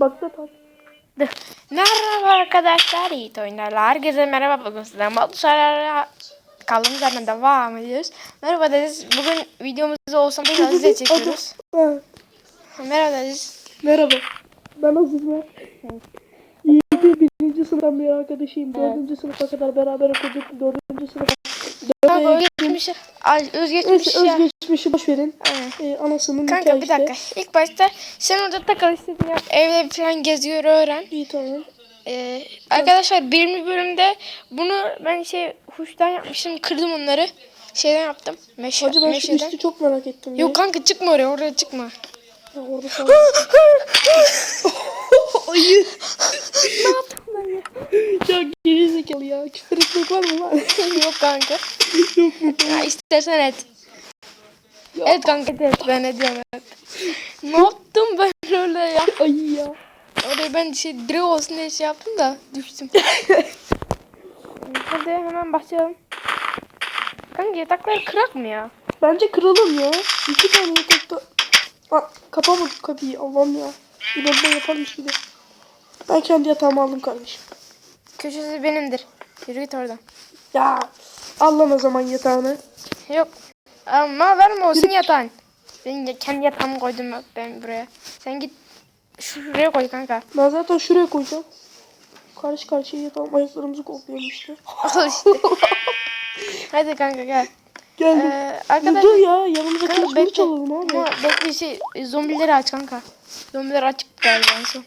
Bak da tak. Merhaba arkadaşlar, Yiğit Oyunlarla herkese merhaba bugün sizden Batusar'a kaldığımız yerden devam ediyoruz. Merhaba Deniz, bugün videomuzu olsam da size çekiyoruz. Ha, Merhaba Deniz. merhaba. Ben Aziz var. Yiğit'in birinci sınıftan bir arkadaşıyım. Dördüncü sınıfa kadar beraber okuduk. Dördüncü sınıfa. Kanka Dörde özgeçmiş, Ay, özgeçmiş Ya. özgeçmişi boş verin. Ee, anasının Kanka bir işte. dakika, ilk başta sen orada takıl istediğin yap, evde falan geziyor öğren. İyi tamam. Ee, arkadaşlar birinci bölümde bunu ben şey huştan yapmıştım, kırdım onları. Şeyden yaptım, meşe, Hacı ben şu meşeden. üstü çok merak ettim. Yok kanka çıkma oraya, oraya çıkma. Ya, orada sana... Ayı. ne yaptım ben ya? ya gerizekalı ya. Küfür etmek var mı lan? Yok kanka. Yok mu? Ya istersen et. Ya. Evet kanka et ben ediyorum evet. ne yaptım ben öyle ya? Ayı ya. Oraya ben şey direkt olsun diye şey yaptım da düştüm. Hadi hemen başlayalım. Kanka yataklar kırak mı ya? Bence kıralım ya. İki tane yatakta... Aa, kapamadık kapıyı. Allah'ım ya. Bir bomba yaparmış gibi. Ben kendi yatağımı aldım kardeşim. Köşesi benimdir. Yürü git oradan. Ya al lan o zaman yatağını. Yok. Ama verme olsun yatağın. Ben kendi yatağımı koydum ben buraya. Sen git şuraya koy kanka. Ben zaten şuraya koyacağım. Karşı karşıya yatalım. Ayaklarımızı koklayalım işte. Al işte. Hadi kanka gel. Geldim. Ee, arkadaşlar dur ya yanımıza Kanka kılıç bekle. kılıç alalım abi. Ama bekle şey zombileri aç kanka. Zombileri açık galiba en son.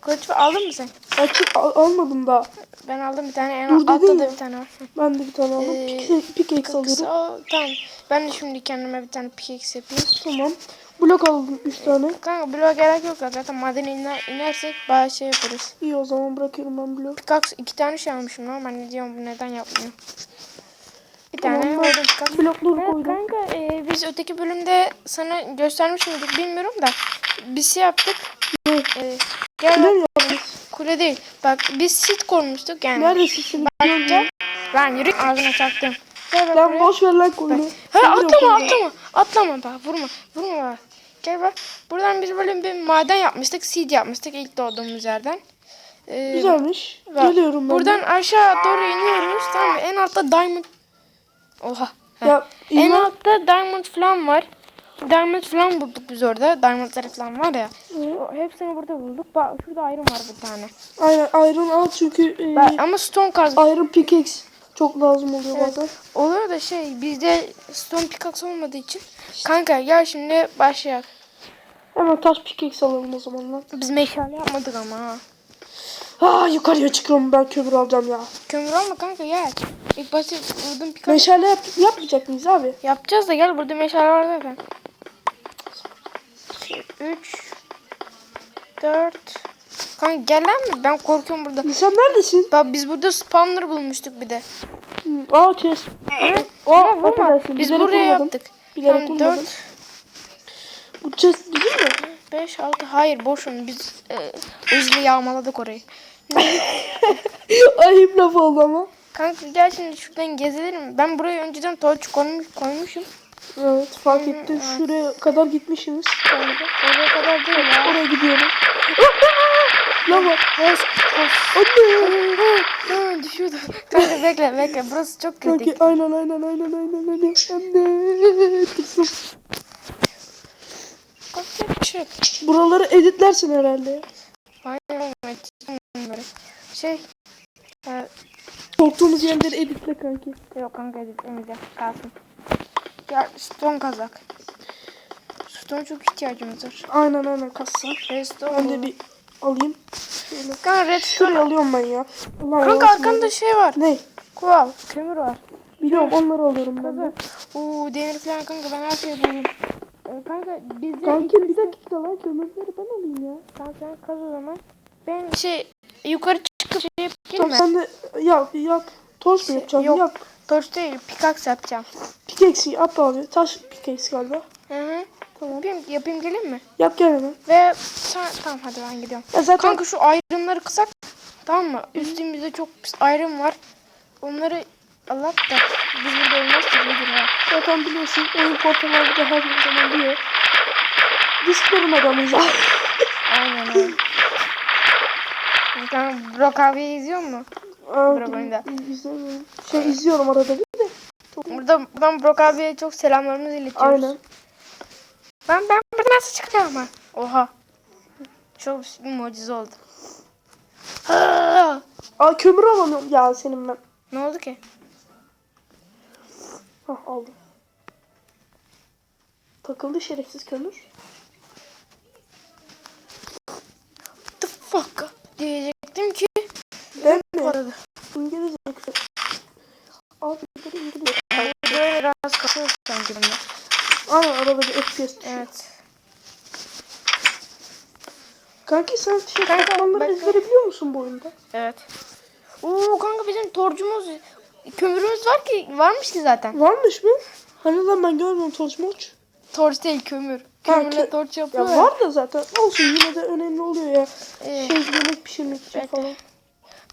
Kılıç aldın mı sen? Açık al- almadım daha. Ben aldım bir tane. En Dur altta da bir tane var. Ben de bir tane aldım. Ee, Pickaxe alıyorum. Kısa, tamam. Ben de şimdi kendime bir tane pickaxe yapayım. Tamam. Blok aldım 3 tane. Kanka bloğa gerek yok. Zaten madene iner, inersek bayağı şey yaparız. İyi o zaman bırakıyorum ben blok. Pickaxe iki tane şey almışım ama ben ne diyorum bu neden yapmıyor. Bir Tamam, tane koydum pickaxe. Blokları koydum. kanka e, biz öteki bölümde sana göstermiş miydik bilmiyorum da biz şey yaptık. Ne? E, gel yaptınız? kule değil. Bak biz sit kurmuştuk yani. Neredesin sen? Gel. Ben yürü ağzına çaktım. Gel bak Lan boş ver lan koyunu. Ha atlama atlama. Atlama bak vurma. Vurma bak. Gel bak. Buradan biz böyle bir maden yapmıştık. Seed yapmıştık ilk doğduğumuz yerden. Ee, Güzelmiş. bak, Geliyorum ben. Buradan aşağı doğru iniyoruz. Tamam? En altta diamond. Oha. Ya en altta diamond falan var. Diamond falan bulduk biz orada. Diamondlar falan var ya. O, hepsini burada bulduk. Bak şurada ayrım var bir tane. Aynen iron al çünkü e, Bak, ama stone kaz iron pickaxe çok lazım oluyor Evet. bazen. oluyor da şey bizde stone pickaxe olmadığı için. Kanka gel şimdi başlayalım. Hemen taş pickaxe alalım o zaman lan. Biz meşale yapmadık ama ha. Aa yukarıya çıkıyorum ben kömür alacağım ya. Kömür alma kanka gel. İlk başta vurdum pickaxe. Meşale yap yapmayacak mıyız abi? Yapacağız da gel burada meşale var zaten. 3 4 Kanka gel lan ben korkuyorum burada. Sen neredesin? Bak biz burada spawner bulmuştuk bir de. Aa chest. Aa, vurma. Biz buraya yaptık. Bilerek Tamam vurmadım. 4 Bu chest bizim mi? 5 6 hayır boşun biz e, hızlı yağmaladık orayı. Ayıp laf oldu ama. Kanka gel şimdi şuradan gezelim. Ben buraya önceden torç koymuş, koymuşum. Evet fark ettim. Şuraya kadar gitmişsiniz. Oraya kadar değil ya. Oraya gidiyorum. Hoş, hoş. Anne. Düşüyordu. Kanka bekle bekle. Burası çok kritik. Kanki aynen aynen aynen aynen aynen. Anne. Tırsım. Çık. Buraları editlersin herhalde. Aynen evet. Böyle. Şey. E, Korktuğumuz yerleri editle kanki. yok kanka editlemeyeceğim. Kalsın. Ya stone kazak. Stone çok ihtiyacımız var. Aynen aynen kassa. Redstone. Ben de bir alayım. Şöyle. Kanka redstone. Şuraya alıyorum ben ya. Allah Kanka arkanda şey var. Ne? Kuval. Kömür var. Biliyorum onları alıyorum ben de. Oo demir falan kanka ben her şeyi buldum. Ee, kanka bizde Kanki bir dakika lan kömürleri ben alayım ya. Tamam sen kaz o zaman. Ben şey yukarı çıkıp şey yapayım Tamam mı? sen de yap yap. Toz mu yapacaksın? Yok. Yap. Torç değil pickaxe yapacağım. Pickaxe yap abi. Taş pickaxe galiba. Hı hı. Tamam. Yapayım, yapayım gelin mi? Yap gel hemen. Ve sen, tamam hadi ben gidiyorum. Ya zaten Kanka şu ayrımları kısak. Tamam mı? Üstümüzde çok pis ayrım var. Onları Allah da biz burada iyidir ha. zaten biliyorsun oyun portalarda da her zaman diyor. Discord'un adamıyız. Aynen öyle. Lan Burak abi izliyor mu? Aa, izlemiyorum. Şey izliyorum arada bir de. Burada buradan Burak abiye çok selamlarımızı iletiyoruz. Aynen. Ben ben burada nasıl çıkacağım ama? Oha. Çok bir mucize oldu. Aa! Aa kömür alamıyorum. Ya senin ben. Ne oldu ki? Hah aldım. Takıldı şerefsiz kömür. The fuck diyecektim ki. Mi? Aradı. İngilizce. Abi de İngilizce. Böyle biraz kasıyor sanki bunda. Aynen arada bir FPS. Evet. Kanki sen şey Kanka, katmanları bak- ezbere biliyor musun bu oyunda? Evet. Oo kanka bizim torcumuz kömürümüz var ki varmış ki zaten. Varmış mı? Hani lan ben görmüyorum torç morç. Torç değil kömür. Kömürle kö- torç Ya yapıyor. var da zaten. Olsun yine de önemli oluyor ya. Ee, Şey yemek pişirmek için Evet. falan.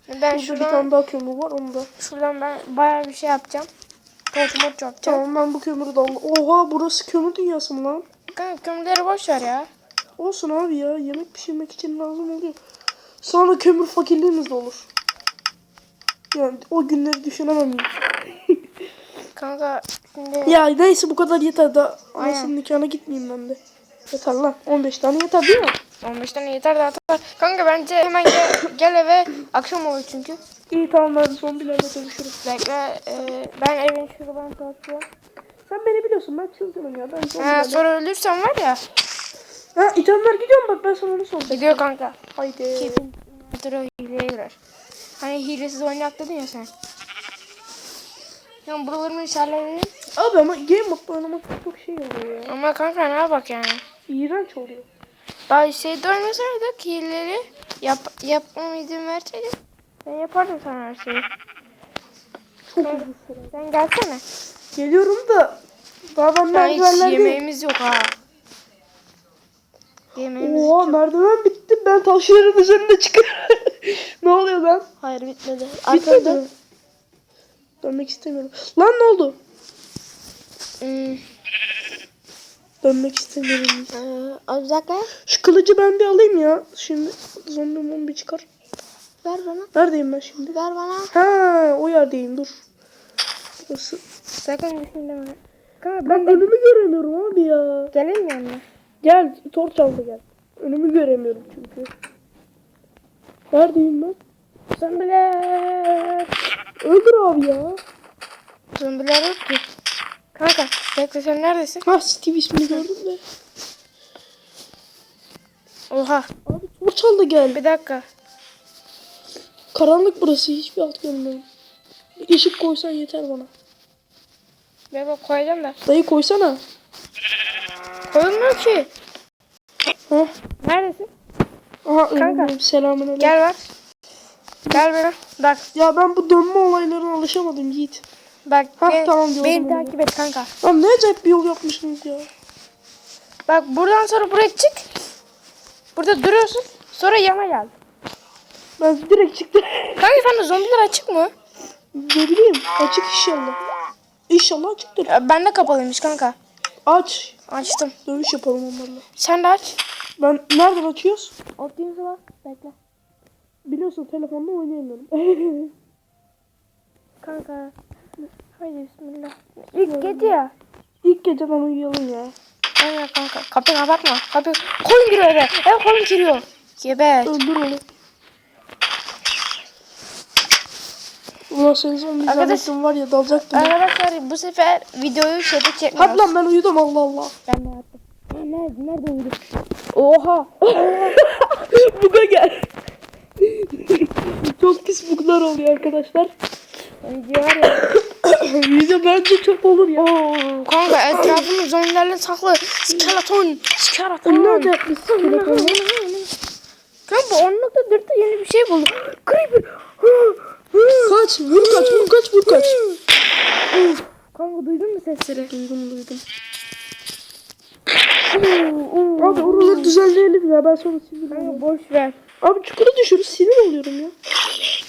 Ben Burada bir şuradan, tane daha kömür var onu da. şuradan ben bayağı bir şey yapacağım. Torç morç yapacağım. Tamam ben bu kömürü de aldım. Oha burası kömür dünyası mı lan? Kanka kömürleri boş ver ya. Olsun abi ya yemek pişirmek için lazım oluyor. Sonra kömür fakirliğimiz de olur. Yani o günleri düşünemem. Kanka şimdi Ya neyse bu kadar yeter da Aynen. anasının nikahına gitmeyeyim ben de. Yeter lan 15 tane yeter değil mi? 15 tane yeter zaten. Kanka bence hemen gel, gel eve. Akşam olur çünkü. İyi tamam hadi zombilerle dövüşürüz. Bekle e, ben evin şuradan tartıyorum. Sen beni biliyorsun ben çılgınım ya. Ben Ha, zombilerle... sonra ölürsen var ya. Ha itemler gidiyor mu bak ben sana onu soracağım. Gidiyor kanka. Haydi. Kesin Hatırı hileye girer. Hani hilesiz oynayak dedin ya sen. Ya buralarımı işaretledim. Abi ama game modda oynamak çok şey oluyor ya. Ama kanka ne bak yani. İğrenç oluyor. Daha şeyde oynasaydık hileleri yap, yapmama izin verseydik. Ben yapardım sana her şeyi. Süre. Sen gelsene. Geliyorum da ben Daha hiç yemeğimiz yok ha. Yemeğimiz Oha yok. merdiven bitti ben taşların üzerinde çıkıyorum. ne oluyor lan? Hayır bitmedi. Bitmedi Arkada. mi? Dönmek istemiyorum. Lan ne oldu? Hmm, Dönmek istemiyorum. e, az bir dakika. Şu kılıcı ben bir alayım ya. Şimdi zombi mombi çıkar. Ver bana. Neredeyim ben şimdi? Ver bana. Ha o yerdeyim dur. Burası. Sakın düşünme. Kanka Ben önümü göremiyorum abi ya. Gelin mi yanına? Gel torç aldı gel. Önümü göremiyorum çünkü. Neredeyim ben? Zombiler. Öldür abi ya. Zombiler yok ki. Kanka bekle sen neredesin? Ha Steve ismini gördüm de. Oha. Abi torç aldı gel. Bir dakika. Karanlık burası hiçbir alt görmüyorum. Işık koysan yeter bana. Ben bak koyacağım da. Dayı koysana. Koyulmuyor ki. Ha? Neredesin? Aha Kanka. önümdeyim. Selamünaleyküm. Gel ver. Gel bana. Bak. Ya ben bu dönme olaylarına alışamadım Yiğit. Bak. Hah, beni, tamam diyorum beni takip et kanka. Lan ne acayip bir yol yapmışsınız ya. Bak buradan sonra buraya çık. Burada duruyorsun. Sonra yana gel. Ben direkt çıktım. Kanka de zombiler açık mı? ne bileyim açık inşallah. İnşallah açıktır. Ya, bende kapalıymış kanka. Aç. Açtım. Dövüş yapalım onlarla. Sen de aç. Ben nereden açıyoruz? Alt düğmesi var. Bekle. Biliyorsun telefonda oynayamıyorum. Kanka. Haydi bismillah. İlk gece ya. İlk geceden uyuyalım ya. Aynen kanka. Kapıyı kapatma. Kapıyı koyun giriyor eve. Ev koyun giriyor. Geber. Öldür onu. Ulan senin son bir Arkadaş- var ya dalacaktım. Arkadaşlar bu sefer videoyu şeyde Hadi çekmiyoruz. lan ben uyudum Allah Allah. Ben de yattım. Ya Nerede, nerede uyudun? Oha. Buga gel. çok pis buglar oluyor arkadaşlar. Video var ya. Video bence çok olur ya. Oo, kanka etrafımız zombilerle saklı. Skeleton. Skeleton. Ne yapmışsın telefonu? Kanka 10.4'te yeni bir şey buldum. Creeper. Kaç, vur kaç, vur kaç, vur kaç. Kanka duydun mu sesleri? Duydum duydum. Abi oraları düzenleyelim ya ben sonra sinir Kanka boş ver. Abi çukura düşürüz sinir oluyorum ya.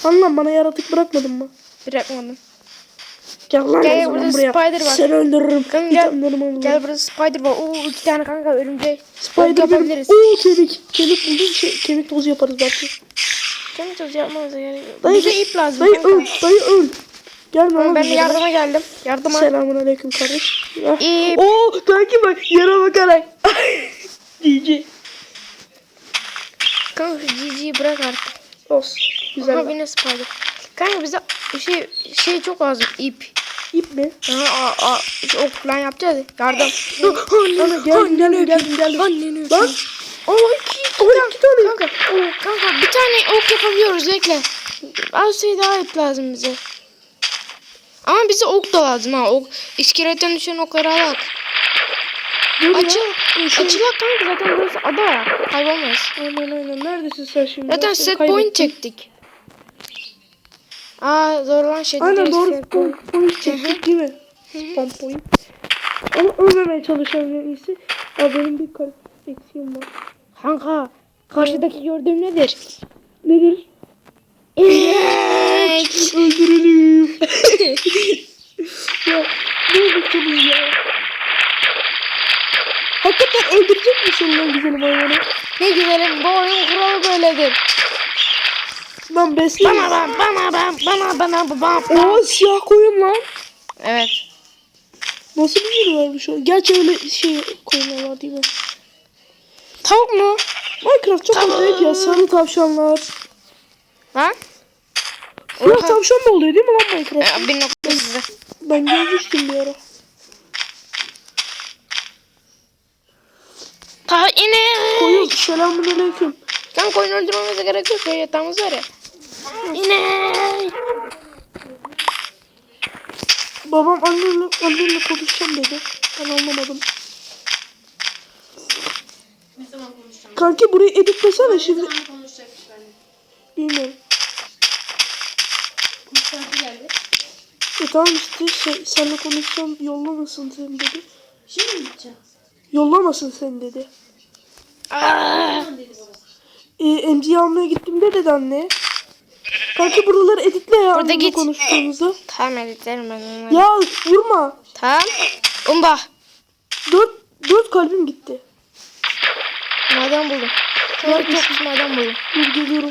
Anlam bana yaratık bırakmadın mı? Bırakmadım. Gel lan Gel, burada buraya. spider var. Seni öldürürüm. Kanka gel. Gel burada spider var. Oo iki tane kanka örümcek. Spider yapabiliriz. Oo kemik. Kemik buldum. Şey, kemik tozu yaparız belki. Kemik tozu yapmamıza gerek yok. Dayı, Bize ip lazım Dayı kanka. öl. Dayı öl. Lan ben bize. yardıma geldim. Yardıma. Selamun aleyküm kardeş. İp. Oo kanki bak yere bakarak. GG. Kanka GG'yi bırak artık. Olsun. Güzel. Bir nasıl paydı. Kanka bize şey şey çok lazım ip. İp mi? Aha, a, a, işte ok falan yapacağız ya. Yardım. Ana geldim geldim geldim geldim. Lan. öpeyim. Oo iki, iki, Aa, iki tane. Kanka, oo, kanka bir tane ok yapabiliyoruz bekle. Az şey daha ip lazım bize. Ama bize ok da lazım ha. Ok, iskeletten düşen okları alak. Dur. Açıl. Şey- Açılak kanka zaten burası ada ya. Kaybolmayız. Aynen aynen. Neredesin sen şimdi? Zaten set point çektik. Aa doğru şey Aynen doğru. set Point, point çektik değil mi? Point. Ama ölmemeye çalışıyorum en iyisi. Aa, benim bir kalp eksiğim var. Kanka karşıdaki gördüğüm nedir? Nedir? İnek. Öldürelim. ya ne öldüreceğiz ya? Hakikaten öldürecek misin lan güzelim hayvanı? ne güzelim bu oyun kuralı böyledir. Lan besle. Bana bana bana bana bana bana bana. Oo siyah koyun lan. Evet. Nasıl bir yeri varmış o? Gerçi öyle şey koyunlar var değil mi? Tavuk mu? Minecraft çok acayip ya. Sarı tavşanlar. Siyah Oha. tavşan mı oluyor değil mi lan Minecraft? Ee, bir nokta size. Ben görmüştüm bir ara. Ta inek. Koyun selamun aleyküm. Kan koyun öldürmemize gerek yok. Yatağımız var ya. İnek. Babam annemle, annemle konuşacağım dedi. Ben anlamadım. Ne zaman konuşacağım? Kanki burayı editlesene şimdi. Ne zaman konuşacakmış benimle? Bilmiyorum. Misafir geldi. E tamam işte şey, seninle konuşacağım yollamasın seni dedi. Şimdi mi gideceğim? Yollamasın seni dedi. Aa. Dedi babası. E, emziği almaya gittim de dedi anne. Kanki buraları editle ya Burada git. konuştuğumuzda. Tamam editlerim ben onları. Ya vurma. Tamam. Umba. Dört, dört kalbim gitti. Maden buldum. Çok pis maden buldum. Dur geliyorum.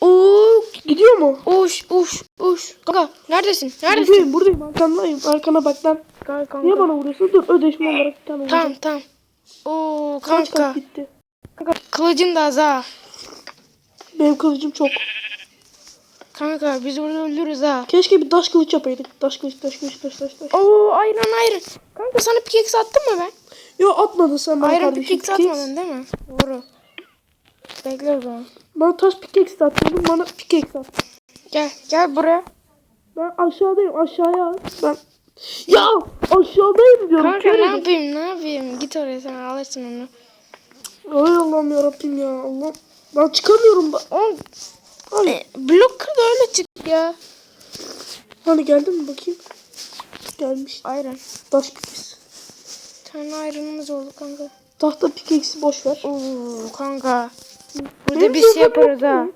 Oo, Gidiyor mu? uş uş uş. Kanka neredesin? Neredesin? Buradayım buradayım arkandayım. Arkana bak lan. Kanka, kanka. Niye bana vuruyorsun? Dur ödeşme olarak bir tane Tamam vuracağım. tamam. Oo Kaç kanka. kalp gitti? Kanka kılıcın da az ha. Benim kılıcım çok. Kanka biz burada öldürürüz ha. Keşke bir taş kılıç yapaydık. Taş kılıç, taş kılıç, taş taş taş. Oo ayran ayran. Kanka sana pickaxe attım mı ben? Yo atmadın sen bana Ayran kardeşim. pickaxe atmadın değil mi? Doğru. Bekle o zaman. Bana taş pickaxe attın. Bana pickaxe at. Gel gel buraya. Ben aşağıdayım. Aşağıya. Ben... Ya aşağıdayım diyorum. Kanka kör ne yapayım ne yapayım? Git oraya sen alırsın onu. Ay Allah'ım yarabbim ya. Allah. Ben çıkamıyorum. da. Oğlum Ay. e, blok kır da öyle çık ya. Hani geldi mi bakayım? Gelmiş. Ayran. Taş. Bir tane ayranımız oldu kanka. Tahta pickaxe'i boş ver. Oo kanka. Burada Benim bir şey yaparız ha.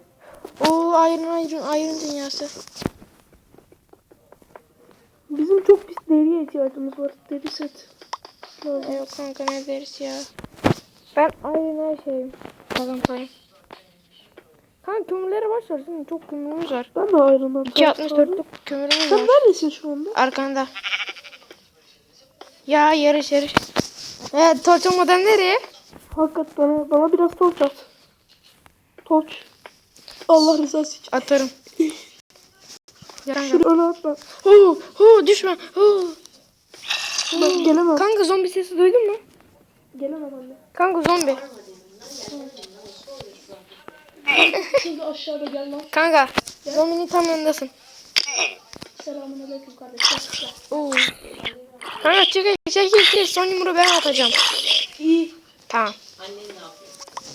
Oo ayran ayran ayran dünyası. Bizim çok pis deriye ihtiyacımız var. Deri set. Yok kanka ne deriz ya. Ben ayran her şeyim. Tamam. Kanka kömürlere. Senin çok kömürümüz var. Ben de ayrılmam. 2.64'lük kömürümüz Sen var. neredesin şu anda? Arkanda. Ya yarış yarış. Evet torç olmadan nereye? Hakikaten bana, bana biraz torç at. Torç. Allah rızası için. Atarım. Şunu öne at ben. Hu hu düşme. Hu. Ben gelemem. Kanka zombi sesi duydun mu? Gelemem anne. Kanka zombi. Şimdi aşağıda gel lan. Kanka zombinin tam yanındasın. Selamun aleyküm kardeşler. Oo. Kanka çekil çekil çekil son yumruğu ben atacağım. İyi. Tamam.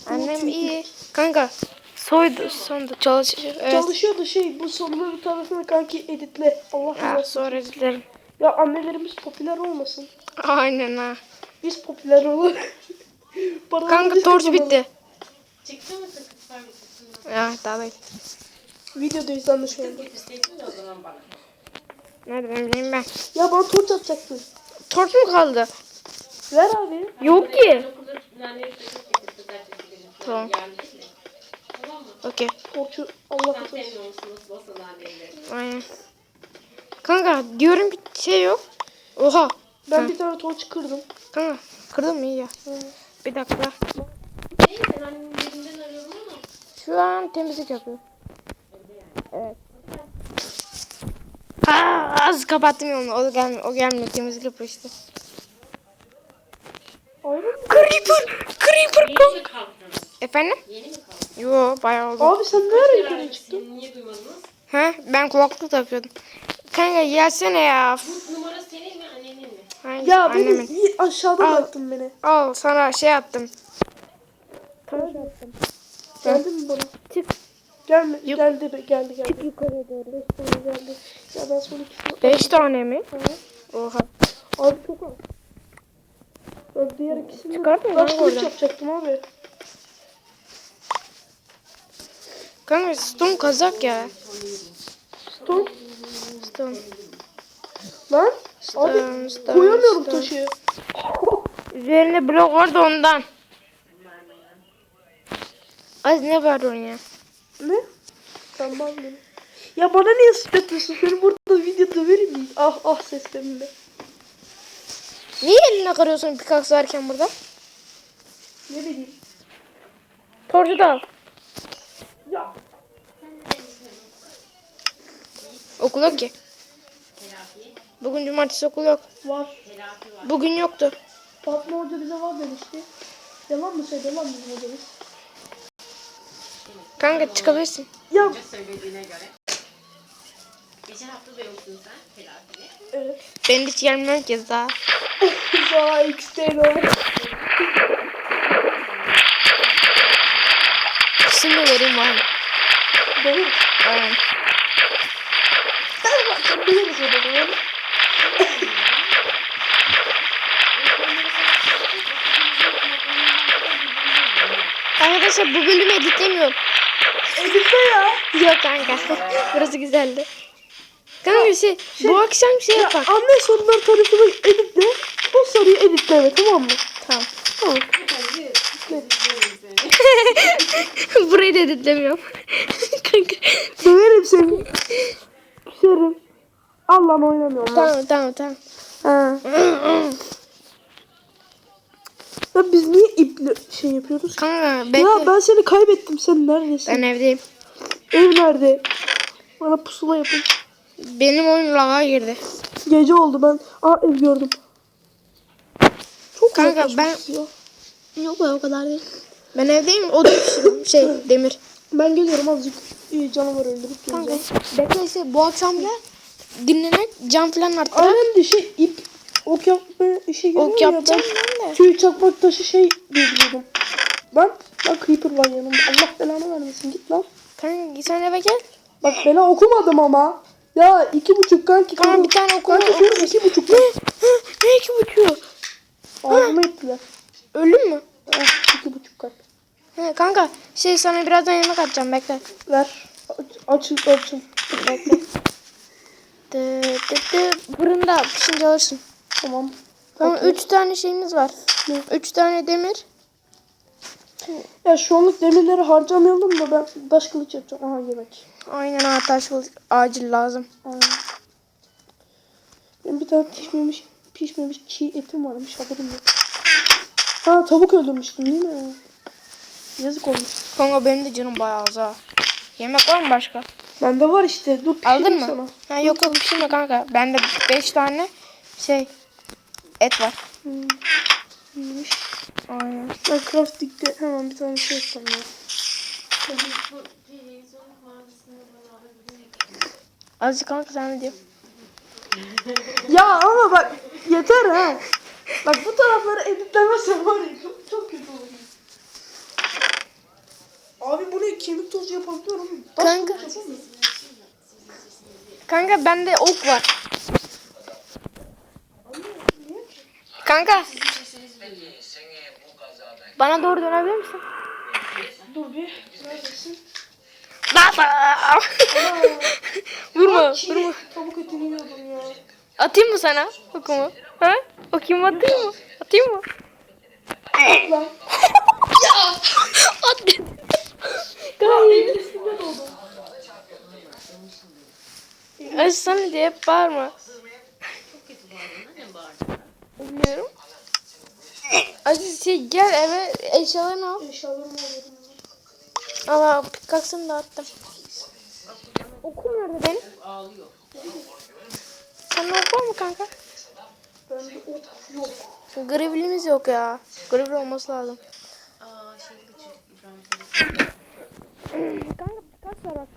Annem iyi. Kanka soydu sonunda çalışıyor. Evet. Çalışıyordu şey bu sonunun bir tanesini kanki editle. Allah Ya, rızası. sonra izlerim. Ya annelerimiz popüler olmasın. Aynen ha. Biz popüler. Paraları Kanka torç kazanalım. bitti. Çıktı mı sakız Ya daha değil. Videodayız bana. Nereden bileyim ben. Ya bana torç atacaktın. Torç mu kaldı? Ver abi. Yok ki. Tamam. Okey. Torçu Allah korusun. Aynen. Kanka diyorum ki şey yok. Oha. Ben Hı. bir tane torç kırdım. Kanka kırdın mı iyi ya. Hı. Bir dakika. Neyse ben annemin birinden arıyorum ama. Şu an temizlik yapıyor. Evet. Ha, az kapattım yolunu. O gelmiyor. O gelmiyor. Temizlik yapıyor işte. Creeper. Creeper. Yeni mi kalktınız? Efendim? Yeni mi kalktınız? Yo bayağı oldu. Abi sen ne ara yukarı çıktın? Niye duymadınız? Ha ben kulaklık takıyordum. Kanka gelsene ya. Bu numara senin mi annenin mi? Hangi- Ya beni Annemin. iyi aşağıda Al. bıraktın beni. Al sana şey attım. Geldi mi bana? Çık. Gelme, Yok. geldi geldi geldi. yukarıya doğru. Beş tane geldi. Ya ben son ikisini... Beş tane mi? Hı. Oha. Abi çok az. Ben diğer ikisini Çıkartma lan oradan. yapacaktım abi. Kanka stone kazak ya. Stop. Stone. Lan. Stone, Abi stone, koyamıyorum stone. taşı. Üzerinde blok vardı ondan. Az ne var ya? Ne? Tamam beni. Ya bana niye sıçratıyorsun? Seni burada videoda verir miyim? Ah ah seslerimle. Niye eline kırıyorsun pickaxe varken burada? Ne bileyim. Torcu da al. Ya. Okul yok ki. Bugün cumartesi okul yok. Var. Bugün yoktu. Fatma Hoca bize var demişti. Yalan mı söyledi lan bizim hocamız? Kanka çıkabilirsin. Ya Söylediğine göre. Geçen hafta da yoktun sen telafili. evet. Ben hiç gelmem ki daha. Daha var. Şimdi vereyim var mı? Değil mi? Aynen. Sen biliriz o dedi. Arkadaşlar bu bölümü editlemiyorum. Editle ya. Yok kanka. Burası güzeldi. Kanka şey, bu akşam şey Ya yapar. anne soruları tarifini editle. O soruyu editleme tamam mı? Tamam. Tamam. Burayı da editlemiyorum. kanka. Döverim seni. Küserim. Allah'ım oynamıyorum. lan. Tamam tamam tamam. Ha. Ya biz niye iple şey yapıyoruz? Kanka bekle. Ya ben seni kaybettim. Sen neredesin? Ben evdeyim. Ev nerede? Bana pusula yapın. Benim oyun laga girdi. Gece oldu ben. Aa ev gördüm. Çok Kanka, yaklaşmışız ya. Yok o kadar değil. Ben evdeyim. O da. Şey demir. Ben geliyorum azıcık iyi canavar öldürüp Kanka bekle işte bu akşam gel. Dinlenek cam falan arttırak. Aynen de şey ip ok yapma işe geliyor Ok ya. yapacağım Ben tüy çakmak taşı şey biliyordum. Ben, ben Creeper var yanımda. Allah belanı vermesin git lan. Kanka sen eve gel. Bak ben okumadım ama. Ya iki buçuk kanki. Kanka kanka. bir tane okuma. Kanka dur iki buçuk. Ne? Ne iki buçuğu? Ağzıma ettiler. Öldün mü? Ah, iki buçuk kalp. He kanka şey sana birazdan yemek atacağım bekle. Ver. Aç, açın açın. Bekle. Dı, dı, dı. Fırında pişince alırsın. Tamam. Tamam Okey. üç tane şeyimiz var. Ne? Üç tane demir. Ya şu anlık demirleri harcamayalım da ben taş kılıç yapacağım. Aha yemek. Aynen ha taş kılıç acil lazım. Aynen. Benim bir tane pişmemiş, pişmemiş çiğ etim varmış haberim yok. Ha tavuk öldürmüştüm değil mi? Yazık olmuş. Kanka benim de canım bayağı az ha. Yemek var mı başka? Bende var işte. Dur Aldın mı? sana. Ha, yok yok pişirme kanka. Bende beş tane şey et var. Hmm. Aynen. Ben crafting'de hemen bir tane şey yapacağım ya. Azıcık kanka sen ne diyorsun? Ya ama bak yeter ha. Bak bu tarafları editlemezsem var ya çok, çok kötü olur. Abi bu ne kemik tozu yapabiliyorum. Kanka. Kanka bende ok var. Kanka. Bana doğru dönebilir misin? Dur bir. Baba. vurma, vurma. Tavuk etini yiyordum ya. Atayım mı sana okumu? Ha? Okuyayım atayım mı? Atayım mı? Ya. At dedi. Kanka evin üstünde doldu. Hep bağırma bağırdı. Bilmiyorum. Aziz şey gel eve eşyalarını al. Eşyalarımı alıyorum. Ama pikaksını da attım. Okum nerede benim? Sen de oku mu kanka? Bende ok yok. Grevlimiz yok ya. Grevli olması lazım. Kanka pikaks var bak.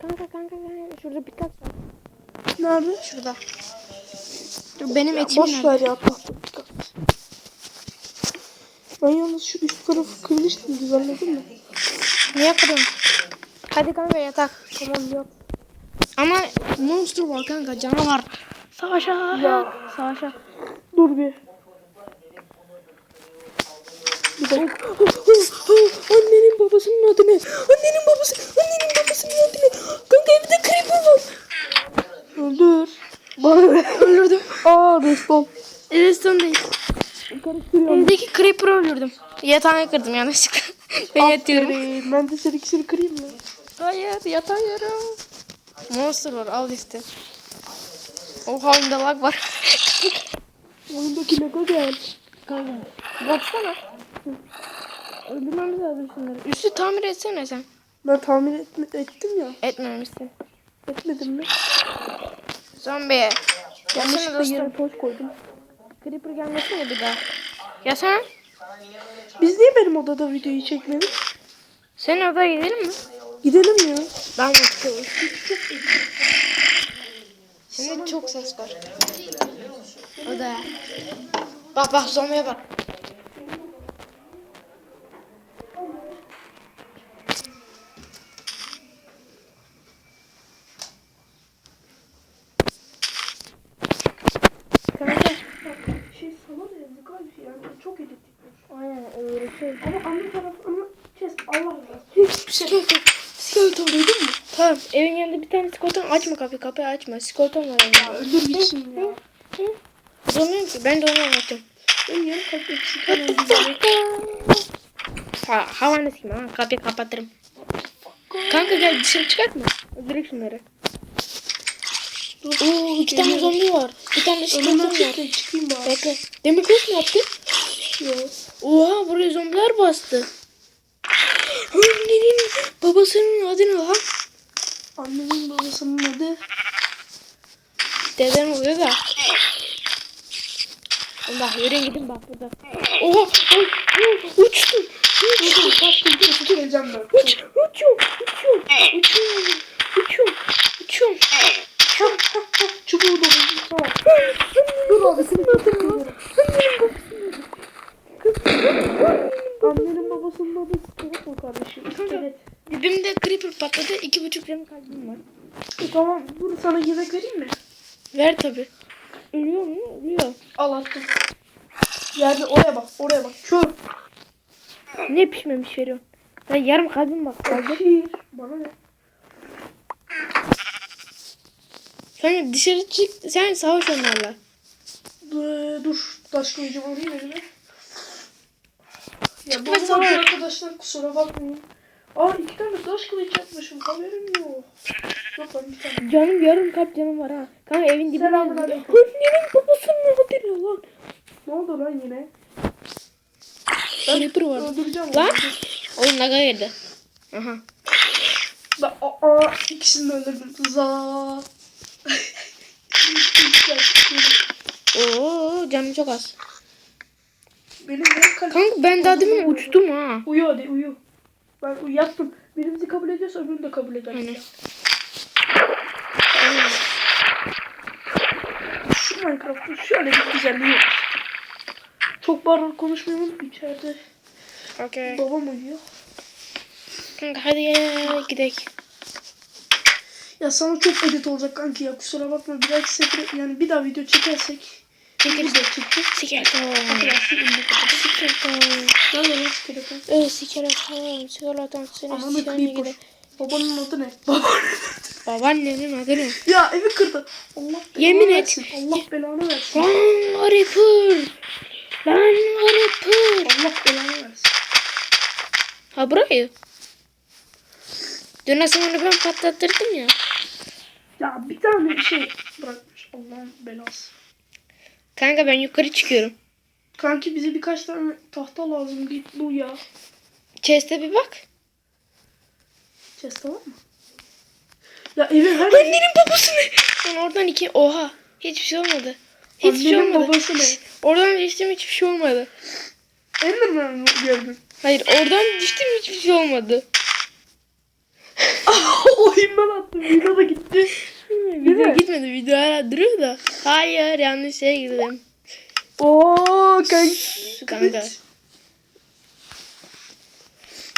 Kanka kanka kanka şurada pikaks var. Nerede? Şurada. Dur benim Ya etimin boş nerede? ver ya. Ben yalnız şu üst tarafı kırmıştım düzenledin mi? Niye kırıyorsun? Hadi kanka yatak. Tamam yok. Ama monster var kanka canavar. Savaşa. Ya. Savaşa. Dur bir. Bir dakika. Annenin babasının adı ne? Annenin babası, annenin babasının adı ne? Kanka evde creeper var. Öldür. Bana? Öldürdüm. Aa respawn. Redstone değil. Karıştırıyorum. Evdeki creeper'ı öldürdüm. Yatağını kırdım yanlışlıkla. ben yatıyorum. Aferin. Ben de senin ikisini kırayım mı? Hayır yatamıyorum. Monster var al işte. Oha oyunda lag var. Oyundaki Lego gel. Kanka baksana. Öldürmemiz lazım şunları. Üstü tamir etsene sen. Ben tahmin etme, ettim ya. Etmemişsin. Etmedim mi? Zombi. Gelsene Yanlışlıkla yere dostum. toz koydum. Creeper gelmesene bir daha. Gelsene. Biz niye benim odada videoyu çekmedik? Senin odaya gidelim mi? Gidelim ya. Ben çıkıyorum. Şimdi çok ses var. Odaya. Bak bak zombiye bak. Kanka. Şey sana da yazık abi yani çok editlik. Aynen öyle şey. Ama anne tarafını kes Allah razı Hiçbir şey yok. Skeleton duydun mu? Tamam evin yanında bir tane skeleton açma kapıyı kapıyı açma. Skeleton var evinde. Öldür gitsin ya. Bilmiyorum ki ben de onu anlatıyorum. Benim yarım. Hemen bir Ha, havanı sikeyim ha kapıyı kapatırım. Kanka gel dışarı çıkartma. Öldürük şunları. Oo iki tane zombi var. Bir tane skeleton var. çıkayım bari. Bekle. Demir kılıç mı yaptı? Yok. Oha buraya zombiler bastı. Annenin babasının adı ne lan? Annemin babasının adı. Deden oluyor da. Allah yürüyün gidin bak burada. Oha oy, oy, uçtum. Gün kötü geleceğim ben. Uç, uçuyorum, uçuyorum, uçuyorum, uçuyorum, uçuyorum. Çubuğu da buldum. Tamam. Dur abi seni tutmuyorum. Annenin babasının adı iskelet mi kardeşim? İskelet. Dibimde creeper patladı, iki buçuk canım kalbim var. E, tamam dur sana yemek vereyim mi? Ver tabi. Ölüyor mu? Ölüyor. Al attım. Yerde oraya bak oraya bak. Kör. Ne pişmemiş veriyorum. Ben yarım kalbim var. Hayır. Bana ne? Sen dışarı çık, sen savaş onlarla. Dur, dur. Taş koyacağım alayım elime. Ya bu arkadaşlar kusura bakmayın. Aa iki tane taş kılıç yapmışım haberim yok. Yok lan bir tane. Canım yarım kalp canım var ha. Kanka evin dibine. Selamünaleyküm. Annenin babasının ne lan? Ne oldu lan yine? Creeper var. Öldüreceğim Lan. Oyun laga girdi. Aha. Ben, aa, ikisini de öldürdüm. Za. Oo canım çok az. Benim ne kalp... Kanka ben daha demin uçtum ha. Uyu hadi uyu. Ben yattım. Birimizi kabul ediyorsa öbürünü de kabul eder. Aynen. Şu Minecraft'ın şöyle bir güzelliği var. Çok bağırarak konuşmuyorum. İçeride Okey. babam uyuyor. Kanka hadi gel gidelim. Ya sana çok edit olacak kanki ya kusura bakma bir dahaki sefere yani bir daha video çekersek Çekeriz. Video çektik. Sikerton. Arkadaşlar ünlü kapatıp Sikerton. Ne lan skeleton? Evet sikerton. Sikerton. Seni sikerton creeper. Babanın adı ne? Baba. Babaannenin adı ne? ya evi kırdı. Allah Yemin et. Allah belanı versin. Lan Creeper. Lan Creeper. Allah belanı versin. Ha burayı. Dönersen onu ben patlattırdım ya. Ya bir tane şey bırakmış. Allah'ın belası. Kanka ben yukarı çıkıyorum. Kanki bize birkaç tane tahta lazım. Git bu ya. Chest'e bir bak. Chest tamam mı? Ya evin her Annenin babası ne? Lan oradan iki oha. Hiçbir şey olmadı. Hiçbir şey Annenin olmadı. babası ne? Oradan düştüm hiçbir şey olmadı. Enderman mı gördün? Hayır oradan düştüm hiçbir şey olmadı. Oyundan attım. Vida da gitti. Video mi? gitmedi. Video hala duruyor da. Hayır yanlış şeye girdim. Oo kanki. Kanka.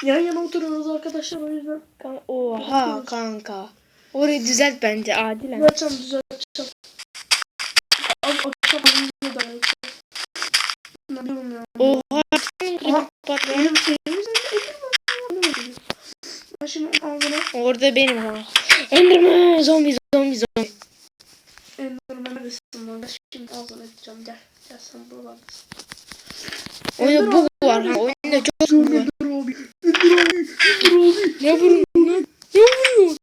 Yan yana oturuyoruz arkadaşlar o yüzden. Kanka, Oha kanka. Orayı düzelt bence acilen. Düzelteceğim düzelteceğim. Akşam önce de. Ne bileyim ya. Oha. Aha. Benim. Ben şimdi ağzına Orada benim ha. Enderman zombi zombi zombi. Enderman neredesin lan? Ben Şimdi ağzına edeceğim gel. Gel sen buralardasın. Oyunda bu var ha. Oyunda çok bug var. Ender abi. Abi. Ne vuruyorsun lan? Ne vuruyorsun?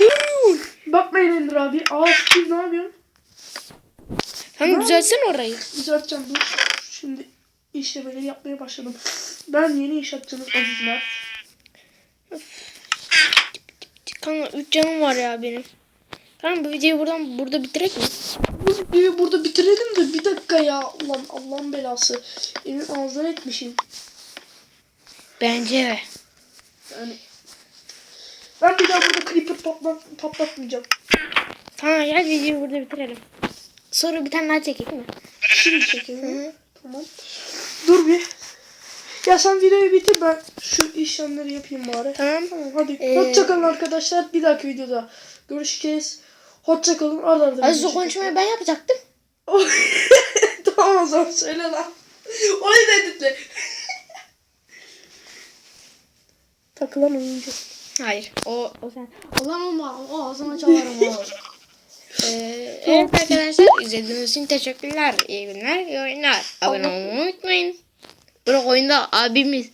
Ne vuruyorsun? Bakmayın Ender abi. Aa siz ne yapıyorsun? Kanka düzeltsene orayı. Düzelteceğim dur. Şimdi işlemeleri yapmaya başladım. Ben yeni iş yapacağınız azizler. Kanka 3 canım var ya benim. Kanka bu videoyu buradan burada bitirek mi? Bu videoyu burada bitirelim de bir dakika ya. Ulan Allah'ın belası. Evin ağzına etmişim. Bence de. Yani ben bir daha burada creeper patlat, patlatmayacağım. Tamam gel videoyu burada bitirelim. Sonra bir tane daha çekeyim mi? Şimdi çekelim. Tamam. Dur bir. Ya sen videoyu bitir ben şu işlemleri yapayım bari. Tamam. Tamam hadi. Ee, Hoşçakalın arkadaşlar. Bir dahaki videoda görüşeceğiz. Hoşçakalın. Arda arda. Aziz o konuşmayı ben yapacaktım. tamam o zaman söyle lan. Onu da editle. Takılan oyuncu. Hayır. O, o sen. Olan olma. O ağzıma çalarım o. ee, evet arkadaşlar izlediğiniz için teşekkürler. İyi günler, iyi oyunlar. Abone olmayı unutmayın. Bırak oyunda abimiz.